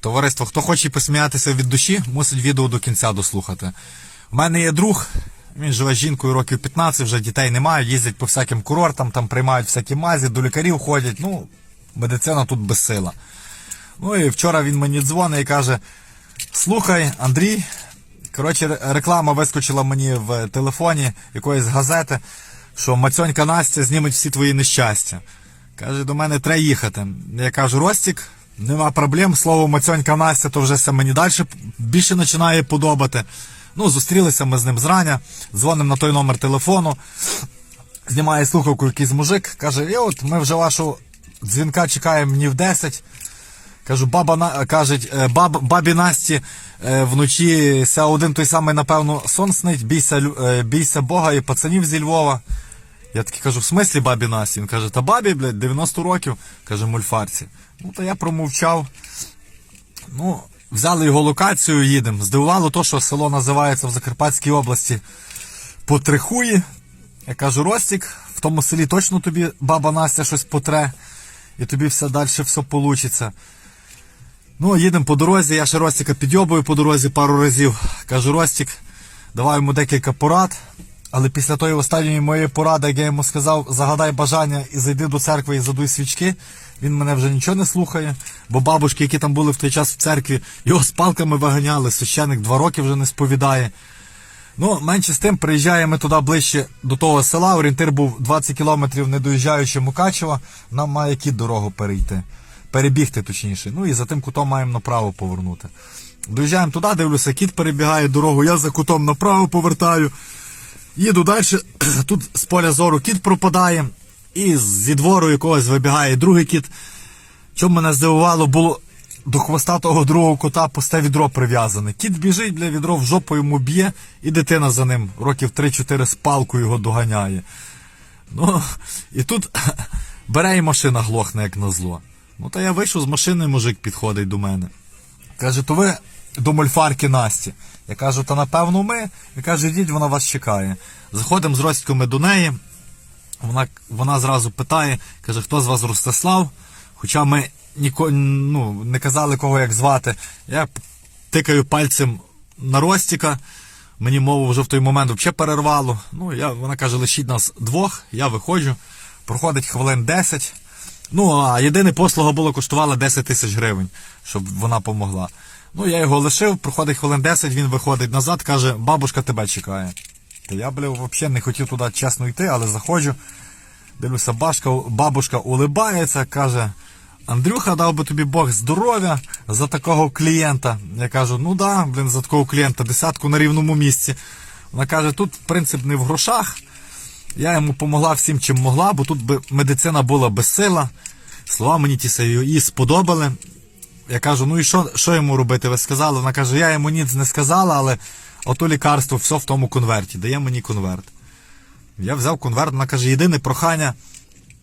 Товариство, хто хоче посміятися від душі, мусить відео до кінця дослухати. У мене є друг, він живе з жінкою років 15, вже дітей немає, їздять по всяким курортам, там приймають всякі мазі, до лікарів ходять. Ну, медицина тут безсила. Ну і вчора він мені дзвонить і каже: Слухай, Андрій. Коротше, реклама вискочила мені в телефоні якоїсь газети, що Мацьонька Настя зніметь всі твої нещастя. Каже, до мене треба їхати. Я кажу, Ростік, нема проблем. Слово Мацьонька Настя, то вже все мені далі більше починає подобати. Ну, зустрілися ми з ним зрання, дзвонимо на той номер телефону. Знімає слухавку якийсь мужик, каже, і от ми вже вашу дзвінка чекаємо днів 10. Кажу, баба на кажуть, е, баб, бабі Насті е, вночі ся один той самий, напевно, сон снить, бійся, е, бійся Бога і пацанів зі Львова. Я таки кажу, в смислі бабі Насті? Він каже, та бабі, блядь, 90 років, каже, мульфарці. Ну, то я промовчав. Ну, взяли його локацію, їдемо. Здивувало то, що село називається в Закарпатській області Потрихуї. Я кажу, Ростік, в тому селі точно тобі баба Настя щось потре, і тобі все далі все получиться. Ну, їдемо по дорозі, я ще Ростіка підйобую по дорозі пару разів. Кажу, Ростік, давай йому декілька порад. Але після тої останньої моєї поради, як я йому сказав, загадай бажання і зайди до церкви і задуй свічки, він мене вже нічого не слухає, бо бабушки, які там були в той час в церкві, його з палками виганяли, священик два роки вже не сповідає. Ну, менше з тим, приїжджаємо туди ближче до того села. Орієнтир був 20 кілометрів, не доїжджаючи Мукачева. Нам має кіт дорогу перейти. Перебігти точніше. Ну і за тим кутом маємо направо повернути. Доїжджаємо туди, дивлюся, кіт перебігає дорогу, я за кутом направо повертаю. Їду далі, тут з поля зору кіт пропадає, і зі двору якогось вибігає другий кіт. Що мене здивувало, було до хвоста того другого кота пусте відро прив'язане. Кіт біжить, бля, відро в жопу йому б'є, і дитина за ним років 3-4 з палкою його доганяє. Ну, і тут бере і машина глохне, як назло. Ну, та я вийшов з машини, мужик підходить до мене. Каже, то ви до мольфарки Насті. Я кажу, та напевно ми. Він каже, йдіть, вона вас чекає. Заходимо з Ростьками до неї. Вона, вона зразу питає, каже, хто з вас Ростислав? Хоча ми ніко, ну, не казали, кого як звати. Я тикаю пальцем на Ростіка. Мені мову вже в той момент взагалі перервало. Ну, я, вона каже, лишіть нас двох, я виходжу. Проходить хвилин 10. Ну, а єдине послуга була коштувала 10 тисяч гривень, щоб вона помогла. Ну, я його лишив, проходить хвилин 10, він виходить назад, каже, бабушка тебе чекає. Та я, бля, взагалі не хотів туди чесно йти, але заходжу. Дивлюся, башка, бабушка улибається, каже: Андрюха, дав би тобі Бог здоров'я за такого клієнта. Я кажу, ну да, блін, за такого клієнта, десятку на рівному місці. Вона каже, тут принцип не в грошах. Я йому помогла всім, чим могла, бо тут би медицина була безсила. Слова мені ті її сподобали. Я кажу, ну і що, що йому робити? Ви сказали? Вона каже, я йому ніц не сказала, але ото лікарство, все в тому конверті. Дає мені конверт. Я взяв конверт, вона каже, єдине прохання,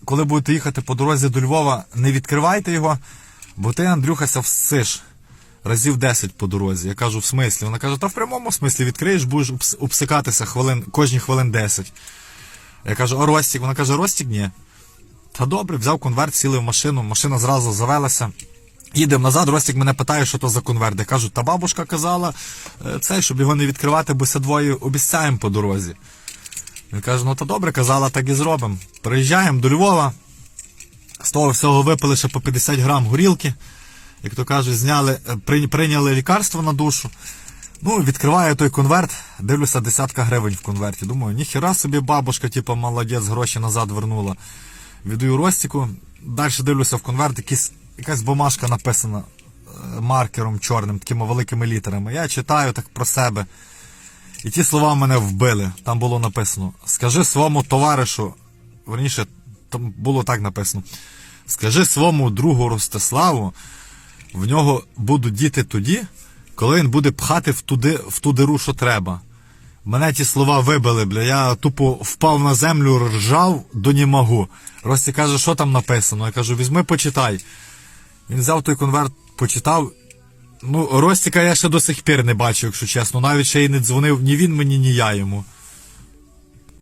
коли будете їхати по дорозі до Львова, не відкривайте його, бо ти, Андрюхася, всиш разів 10 по дорозі. Я кажу, в смислі? Вона каже, та в прямому смислі відкриєш, будеш обсикатися хвилин, кожні хвилин 10. Я кажу, а Ростік? Вона каже, Ростік ні. Та добре, взяв конверт, сіли в машину, машина зразу завелася. Їдемо назад, Ростік мене питає, що то за конверт. Я кажу, та бабушка казала е, це, щоб його не відкривати, бо двоє обіцяємо по дорозі. Він каже, ну то добре, казала, так і зробимо. Приїжджаємо до Львова, з того всього випили ще по 50 грам горілки. Як то кажуть, зняли, е, прийняли лікарство на душу. Ну, відкриваю той конверт, дивлюся, десятка гривень в конверті. Думаю, ніхіра собі бабушка, типу, молодець, гроші назад вернула. Віддаю Ростіку, далі дивлюся в конверт, якісь, якась бумажка написана е, маркером чорним, такими великими літерами. Я читаю так про себе. І ті слова мене вбили. Там було написано: Скажи своєму товаришу, верніше, там було так написано: Скажи своєму другу Ростиславу, в нього будуть діти тоді, коли він буде пхати в, туди, в ту диру, що треба. Мене ті слова вибили, бля. Я тупо впав на землю, ржав до німагу. Рості каже, що там написано. Я кажу, візьми, почитай. Він взяв той конверт, почитав. Ну, Ростіка я ще до сих пір не бачив, якщо чесно. Навіть ще й не дзвонив ні він мені, ні я йому.